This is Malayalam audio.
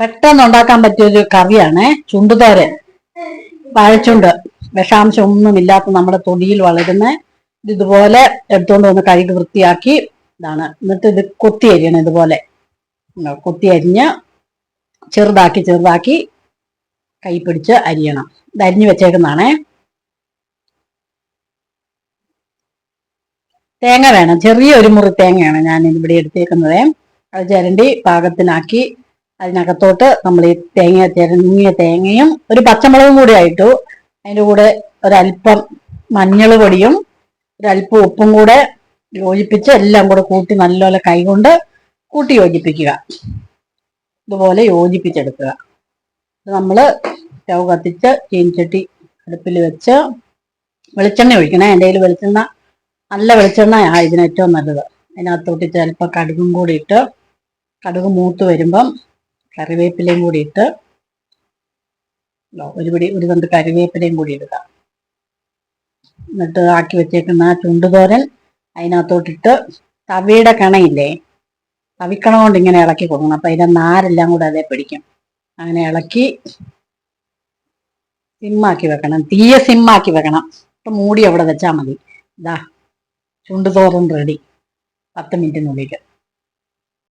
പെട്ടെന്ന് ഉണ്ടാക്കാൻ പറ്റിയൊരു കറിയാണ് ചുണ്ടുതോരൻ. വാഴച്ചുണ്ട്. വിഷാംശം ഒന്നുമില്ലാത്ത നമ്മുടെ തൊടിയിൽ വളരുന്ന ഇത് ഇതുപോലെ എടുത്തുകൊണ്ട് വന്ന് കഴുകി വൃത്തിയാക്കി ഇതാണ്. എന്നിട്ട് ഇത് കൊത്തി അരിയണം ഇതുപോലെ? കൊത്തി അരിഞ്ഞ് ചെറുതാക്കി ചെറുതാക്കി കൈ പിടിച്ച് അരിയണം. ഇത് അരിഞ്ഞു വെച്ചേക്കുന്നതാണേ. തേങ്ങ വേണം. ചെറിയ ഒരു മുറി തേങ്ങയാണ് ഞാൻ ഇവിടെ എടുത്തേക്കുന്നത്. അത് ചിരണ്ടി പാകത്തിനാക്കി അതിനകത്തോട്ട് നമ്മൾ ഈ തേങ്ങ തിരങ്ങിയ തേങ്ങയും ഒരു പച്ചമുളകും കൂടി ആയിട്ടു. അതിന്റെ കൂടെ ഒരല്പം മഞ്ഞൾ പൊടിയും ഒരല്പം ഉപ്പും കൂടെ യോജിപ്പിച്ച് എല്ലാം കൂടെ കൂട്ടി നല്ലപോലെ കൈകൊണ്ട് കൂട്ടി യോജിപ്പിക്കുക. ഇതുപോലെ യോജിപ്പിച്ചെടുക്കുക. നമ്മൾ സ്റ്റൗ കത്തിച്ച് ചീനിച്ചട്ടി അടുപ്പിൽ വെച്ച് വെളിച്ചെണ്ണ ഒഴിക്കണേ. എന്റെ കയ്യിൽ വെളിച്ചെണ്ണ നല്ല വെളിച്ചെണ്ണയാണ് ഇതിന് ഏറ്റവും നല്ലത്. അതിനകത്തോട്ട് ചിലപ്പോൾ കടുകും കൂടി ഇട്ട് കടുക് മൂത്ത് വരുമ്പം കറിവേപ്പിലയും കൂടി ഇട്ട് ഒരു പിടി ഒരു തണ്ട് കറിവേപ്പിലയും കൂടി ഇടുക. എന്നിട്ട് ആക്കി വെച്ചേക്കുന്ന ആ ചുണ്ടുതോരൻ അതിനകത്തോട്ടിട്ട് തവിയുടെ കണയില്ലേ? തവിക്കണ കൊണ്ട് ഇങ്ങനെ ഇളക്കി കൊടുക്കണം. അപ്പം അതിന്റെ നാരെല്ലാം കൂടെ അതേ പിടിക്കും. അങ്ങനെ ഇളക്കി സിമ്മാക്കി വെക്കണം. തീയ സിമ്മാക്കി വെക്കണം. ഇപ്പം മൂടി അവിടെ വെച്ചാൽ മതി. ഇതാ ചുണ്ടുതോരൻ റെഡി പത്ത് മിനിറ്റിനുള്ളിൽ